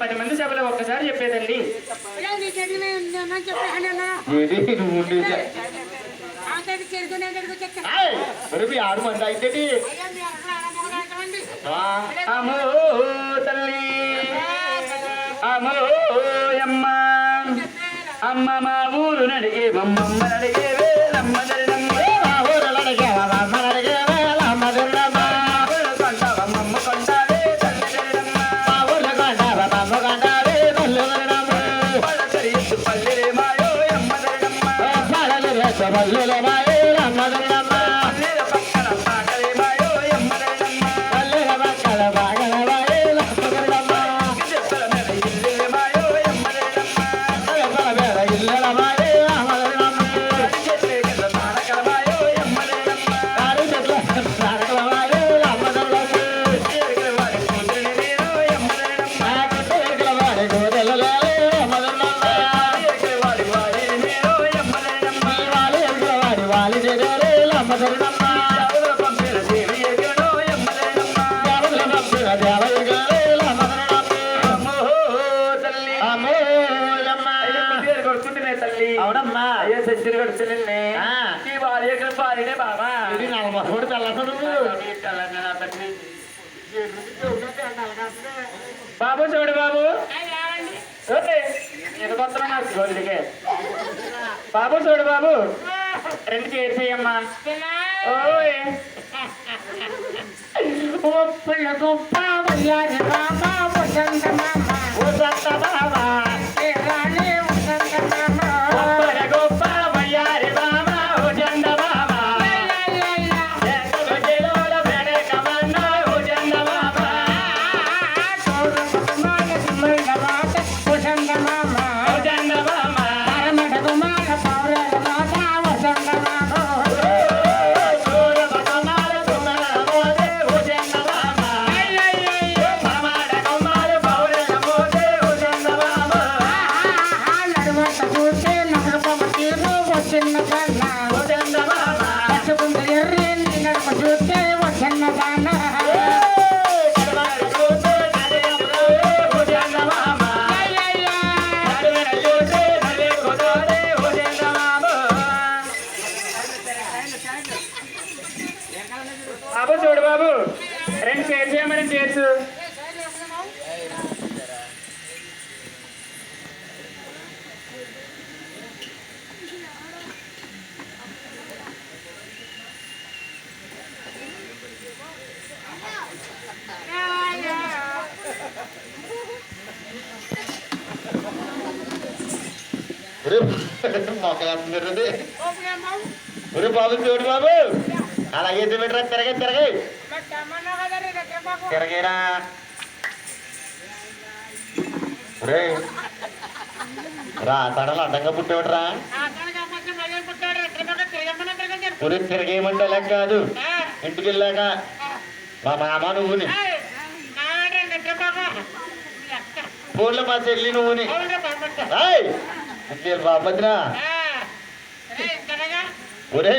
పది మంది సభలో ఒక్కసారి చెప్పేదండి. ఆరు మంది అయితే అమ్మో తల్లి. అమ్మో అమ్మ. అమ్మ మా ఊరు నడిగే బొమ్మమ్మ నడిగే వేలమ్మ నడినమ్మ. మా ఊరలో అడిగే వాళ్ళ అడిగే వేళ మధురమ్మ. కొంటావమ్మమ్మ కొంటావే తల్లి se va a Nerella Madhuramma. ఎవరు పంపిన దేవి పంపిన తల్లి కొడుకుంటున్నాయి తల్లి అవునమ్మా. అయ్యో సెంచరీ కొడుతున్నాయి ఆ. ఈ భార్య ఎక్కడ భార్యనే బాబా ఇది నలభై నువ్వు బాబు చూడు బాబు. బాబు చూడు బాబు. రెండు చేసేయమ్మా. ఓయ్. గొప్పల గొప్ప వయ్యారి వసంత మామ వసంత బాబు చూడు బాబు. రెండు చేసేయమని చేసు అది. ఒరే బాబు చూడు బాబు అలాగే పెట్టరా తిరగే తిరగే తిరగేరా ఒరే రా తడలు అడ్డంగా పుట్టేవట్రా ఒరే తిరగేయమంటే అలా కాదు ఇంటికి వెళ్ళాక మా మామ నువ్వుని ఫోన్లో మా చెల్లి నువ్వుని ఇంకేం బాపద్రా ఒరే